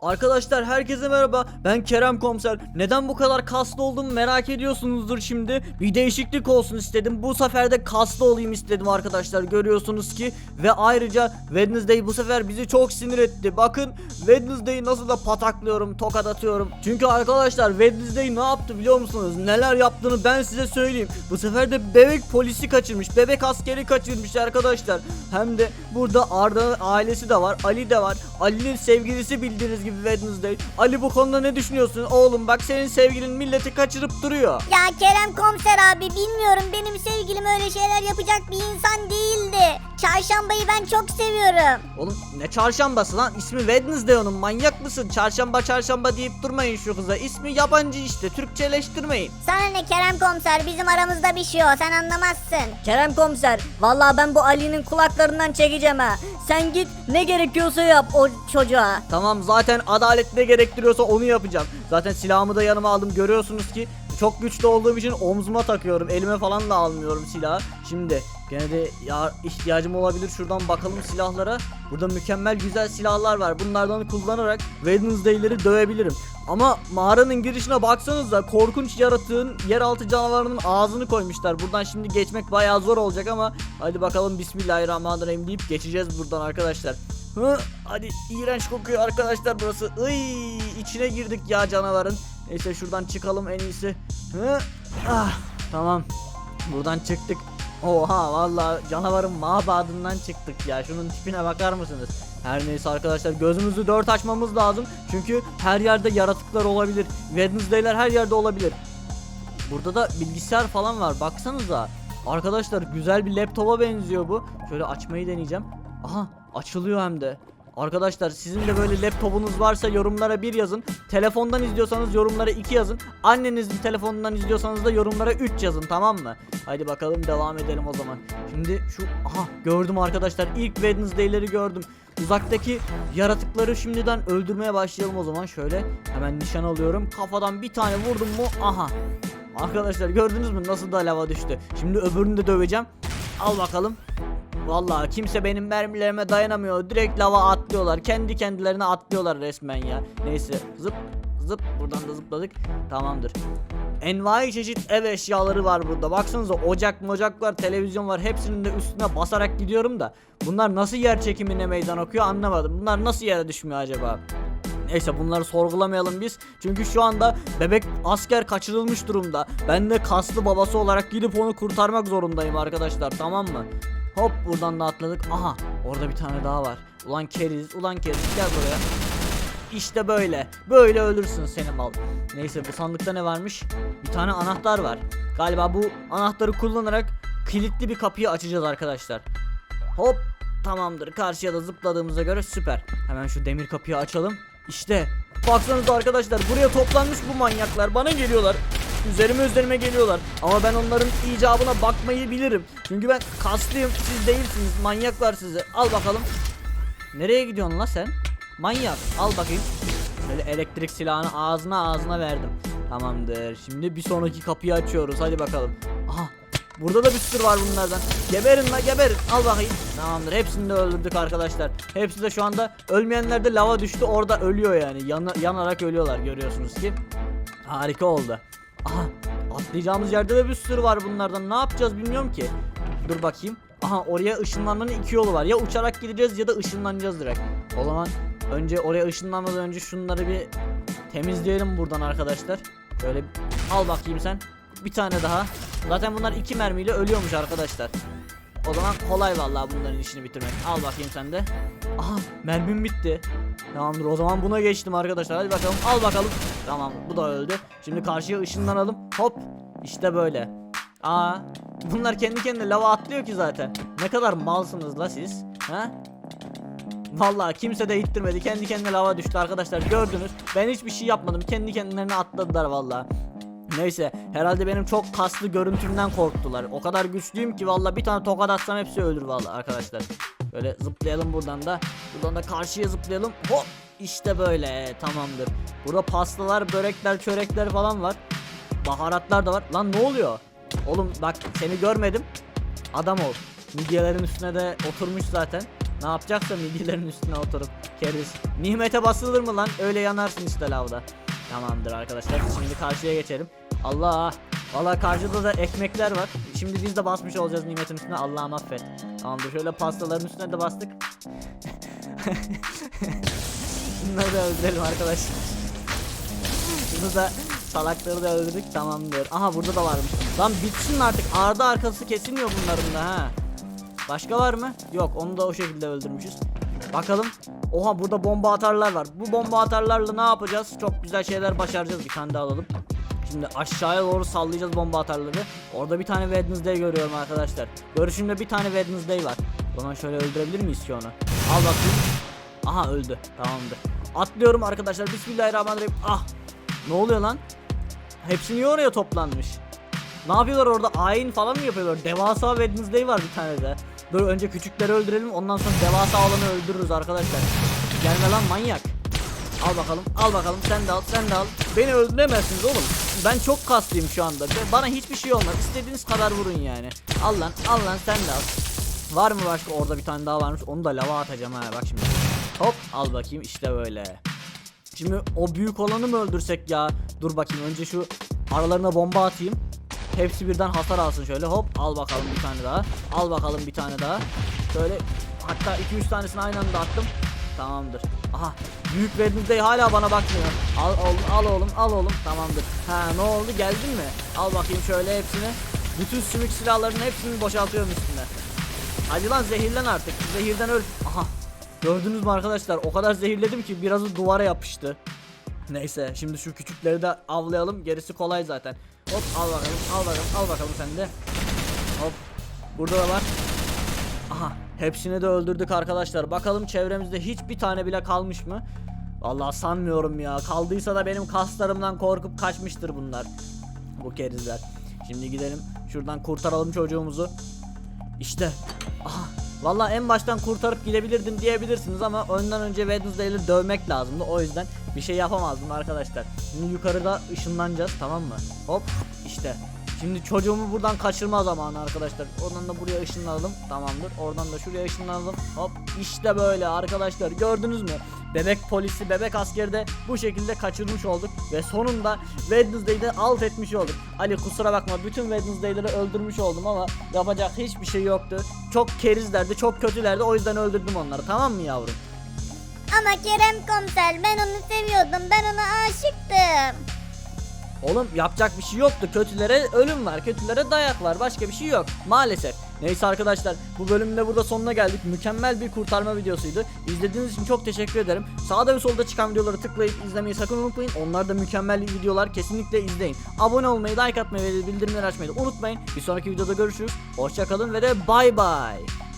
Arkadaşlar herkese merhaba. Ben Kerem Komiser. Neden bu kadar kaslı olduğumu merak ediyorsunuzdur şimdi. Bir değişiklik olsun istedim. Bu sefer de kaslı olayım istedim arkadaşlar. Görüyorsunuz ki ve ayrıca Wednesday bu sefer bizi çok sinir etti. Bakın Wednesday'i nasıl da pataklıyorum, tokat atıyorum. Çünkü arkadaşlar Wednesday ne yaptı biliyor musunuz? Neler yaptığını ben size söyleyeyim. Bu sefer de bebek polisi kaçırmış. Bebek askeri kaçırmış arkadaşlar. Hem de burada Arda'nın ailesi de var. Ali de var. Ali'nin sevgilisi bildiğiniz gibi Wednesday. Ali bu konuda ne düşünüyorsun? Oğlum bak senin sevgilin milleti kaçırıp duruyor. Ya Kerem komiser abi bilmiyorum benim sevgilim öyle şeyler yapacak bir insan değildi. Çarşambayı ben çok seviyorum. Oğlum ne çarşambası lan? İsmi Wednesday onun. Manyak mısın? Çarşamba çarşamba deyip durmayın şu kıza. İsmi yabancı işte. Türkçeleştirmeyin. Sana ne Kerem komiser bizim aramızda bir şey o sen anlamazsın. Kerem komiser vallahi ben bu Ali'nin kulaklarından çekeceğim ha. Sen git ne gerekiyorsa yap o çocuğa. Tamam zaten adalet ne gerektiriyorsa onu yapacağım. Zaten silahımı da yanıma aldım. Görüyorsunuz ki çok güçlü olduğum için omzuma takıyorum. Elime falan da almıyorum silahı. Şimdi gene de ya ihtiyacım olabilir. Şuradan bakalım silahlara. Burada mükemmel güzel silahlar var. Bunlardan kullanarak Wednesday'leri dövebilirim. Ama mağaranın girişine baksanıza korkunç yaratığın yeraltı canavarının ağzını koymuşlar. Buradan şimdi geçmek bayağı zor olacak ama hadi bakalım Bismillahirrahmanirrahim deyip geçeceğiz buradan arkadaşlar. Hı, hadi iğrenç kokuyor arkadaşlar burası. Iy, içine girdik ya canavarın. Neyse şuradan çıkalım en iyisi. Hı, ah, tamam. Buradan çıktık. Oha vallahi canavarın mabadından çıktık ya. Şunun tipine bakar mısınız? Her neyse arkadaşlar gözümüzü dört açmamız lazım. Çünkü her yerde yaratıklar olabilir. Wednesday'ler her yerde olabilir. Burada da bilgisayar falan var. Baksanıza. Arkadaşlar güzel bir laptopa benziyor bu. Şöyle açmayı deneyeceğim. Aha açılıyor hem de. Arkadaşlar sizin de böyle laptopunuz varsa yorumlara bir yazın. Telefondan izliyorsanız yorumlara 2 yazın. Annenizin telefonundan izliyorsanız da yorumlara 3 yazın tamam mı? Haydi bakalım devam edelim o zaman. Şimdi şu aha gördüm arkadaşlar ilk Wednesday'leri gördüm. Uzaktaki yaratıkları şimdiden öldürmeye başlayalım o zaman. Şöyle hemen nişan alıyorum. Kafadan bir tane vurdum mu aha. Arkadaşlar gördünüz mü nasıl da lava düştü. Şimdi öbürünü de döveceğim. Al bakalım. Vallahi kimse benim mermilerime dayanamıyor. Direkt lava atlıyorlar. Kendi kendilerine atlıyorlar resmen ya. Neyse zıp zıp buradan da zıpladık. Tamamdır. Envai çeşit ev eşyaları var burada. Baksanıza ocak mocak var, televizyon var. Hepsinin de üstüne basarak gidiyorum da. Bunlar nasıl yer çekimine meydan okuyor anlamadım. Bunlar nasıl yere düşmüyor acaba? Neyse bunları sorgulamayalım biz. Çünkü şu anda bebek asker kaçırılmış durumda. Ben de kaslı babası olarak gidip onu kurtarmak zorundayım arkadaşlar tamam mı? Hop buradan da atladık. Aha orada bir tane daha var. Ulan keriz, ulan keriz gel buraya. İşte böyle. Böyle ölürsün senin mal. Neyse bu sandıkta ne varmış? Bir tane anahtar var. Galiba bu anahtarı kullanarak kilitli bir kapıyı açacağız arkadaşlar. Hop tamamdır. Karşıya da zıpladığımıza göre süper. Hemen şu demir kapıyı açalım. İşte baksanıza arkadaşlar buraya toplanmış bu manyaklar. Bana geliyorlar. Üzerime üzerime geliyorlar. Ama ben onların icabına bakmayı bilirim. Çünkü ben kaslıyım. Siz değilsiniz. Manyaklar sizi. Al bakalım. Nereye gidiyorsun la sen? Manyak. Al bakayım. Şöyle elektrik silahını ağzına ağzına verdim. Tamamdır. Şimdi bir sonraki kapıyı açıyoruz. Hadi bakalım. Aha. Burada da bir sürü var bunlardan. Geberin la geberin. Al bakayım. Tamamdır. Hepsini de öldürdük arkadaşlar. Hepsi de şu anda ölmeyenler de lava düştü. Orada ölüyor yani. Yana- yanarak ölüyorlar görüyorsunuz ki. Harika oldu. Aha. Atlayacağımız yerde de bir sürü var bunlardan. Ne yapacağız bilmiyorum ki. Dur bakayım. Aha oraya ışınlanmanın iki yolu var. Ya uçarak gideceğiz ya da ışınlanacağız direkt. O zaman önce oraya ışınlanmadan önce şunları bir temizleyelim buradan arkadaşlar. Şöyle al bakayım sen. Bir tane daha. Zaten bunlar iki mermiyle ölüyormuş arkadaşlar. O zaman kolay vallahi bunların işini bitirmek. Al bakayım sen de. Aha mermim bitti. Tamamdır o zaman buna geçtim arkadaşlar. Hadi bakalım al bakalım. Tamam bu da öldü. Şimdi karşıya ışınlanalım. Hop işte böyle. Aa bunlar kendi kendine lava atlıyor ki zaten. Ne kadar malsınız la siz. Ha? Vallahi kimse de ittirmedi. Kendi kendine lava düştü arkadaşlar. Gördünüz. Ben hiçbir şey yapmadım. Kendi kendilerine atladılar vallahi. Neyse herhalde benim çok kaslı görüntümden korktular. O kadar güçlüyüm ki vallahi bir tane tokat atsam hepsi ölür vallahi arkadaşlar. Böyle zıplayalım buradan da. Buradan da karşıya zıplayalım. Hop işte böyle tamamdır. Burada pastalar, börekler, çörekler falan var. Baharatlar da var. Lan ne oluyor? Oğlum bak seni görmedim. Adam ol. Midyelerin üstüne de oturmuş zaten. Ne yapacaksa midyelerin üstüne oturup. Keriz. Nimete basılır mı lan? Öyle yanarsın işte lavda. Tamamdır arkadaşlar. Şimdi karşıya geçelim. Allah. Valla karşıda da ekmekler var. Şimdi biz de basmış olacağız nimetin üstüne. Allah'ım affet. Tamamdır. Şöyle pastaların üstüne de bastık. Bunları da öldürelim arkadaşlar. Bunu da salakları da öldürdük tamamdır. Aha burada da varmış. Lan bitsin artık. Ardı arkası kesilmiyor bunların da ha. Başka var mı? Yok onu da o şekilde öldürmüşüz. Bakalım. Oha burada bomba atarlar var. Bu bomba atarlarla ne yapacağız? Çok güzel şeyler başaracağız. Bir tane daha alalım. Şimdi aşağıya doğru sallayacağız bomba atarları. Orada bir tane Wednesday görüyorum arkadaşlar. Görüşümde bir tane Wednesday var. O zaman şöyle öldürebilir miyiz ki onu? Al bakayım. Aha öldü. Tamamdır. Atlıyorum arkadaşlar. Bismillahirrahmanirrahim. Ah. Ne oluyor lan? Hepsi niye oraya toplanmış? Ne yapıyorlar orada? Ayin falan mı yapıyorlar? Devasa Wednesday var bir tane de. Dur önce küçükleri öldürelim ondan sonra devasa olanı öldürürüz arkadaşlar. Gelme lan manyak. Al bakalım, al bakalım sen de al, sen de al. Beni öldüremezsiniz oğlum. Ben çok kaslıyım şu anda. Bana hiçbir şey olmaz. İstediğiniz kadar vurun yani. Al lan, al lan sen de al. Var mı başka? Orada bir tane daha varmış. Onu da lava atacağım ha bak şimdi. Hop al bakayım işte böyle. Şimdi o büyük olanı mı öldürsek ya? Dur bakayım önce şu aralarına bomba atayım. Hepsi birden hasar alsın şöyle hop al bakalım bir tane daha. Al bakalım bir tane daha. Şöyle hatta 2-3 tanesini aynı anda attım. Tamamdır. Aha büyük Wednesday hala bana bakmıyor. Al oğlum al oğlum al oğlum tamamdır. Ha ne oldu geldin mi? Al bakayım şöyle hepsini. Bütün sümük silahlarının hepsini boşaltıyorum üstüne. Hadi lan zehirlen artık. Zehirden öl. Gördünüz mü arkadaşlar? O kadar zehirledim ki birazı duvara yapıştı. Neyse şimdi şu küçükleri de avlayalım. Gerisi kolay zaten. Hop al bakalım al bakalım al bakalım sen de. Hop. Burada da var. Aha hepsini de öldürdük arkadaşlar. Bakalım çevremizde hiçbir tane bile kalmış mı? Vallahi sanmıyorum ya. Kaldıysa da benim kaslarımdan korkup kaçmıştır bunlar. Bu kerizler. Şimdi gidelim şuradan kurtaralım çocuğumuzu. İşte. Aha. Vallahi en baştan kurtarıp gidebilirdim diyebilirsiniz ama önden önce Wednesday'leri dövmek lazımdı. O yüzden bir şey yapamazdım arkadaşlar. Şimdi yukarıda ışınlanacağız tamam mı? Hop işte. Şimdi çocuğumu buradan kaçırma zamanı arkadaşlar. Oradan da buraya ışınlanalım. Tamamdır. Oradan da şuraya ışınlanalım. Hop işte böyle arkadaşlar. Gördünüz mü? Bebek polisi, bebek askeri de bu şekilde kaçırmış olduk. Ve sonunda Wednesday'i de alt etmiş olduk. Ali kusura bakma bütün Wednesday'leri öldürmüş oldum ama yapacak hiçbir şey yoktu. Çok kerizlerdi, çok kötülerdi. O yüzden öldürdüm onları. Tamam mı yavrum? Ama Kerem komiser ben onu seviyordum. Ben ona aşıktım. Oğlum yapacak bir şey yoktu. Kötülere ölüm var. Kötülere dayak var. Başka bir şey yok. Maalesef. Neyse arkadaşlar bu bölümün de burada sonuna geldik. Mükemmel bir kurtarma videosuydu. İzlediğiniz için çok teşekkür ederim. Sağda ve solda çıkan videoları tıklayıp izlemeyi sakın unutmayın. Onlar da mükemmel videolar. Kesinlikle izleyin. Abone olmayı, like atmayı ve bildirimleri açmayı da unutmayın. Bir sonraki videoda görüşürüz. Hoşçakalın ve de bay bay.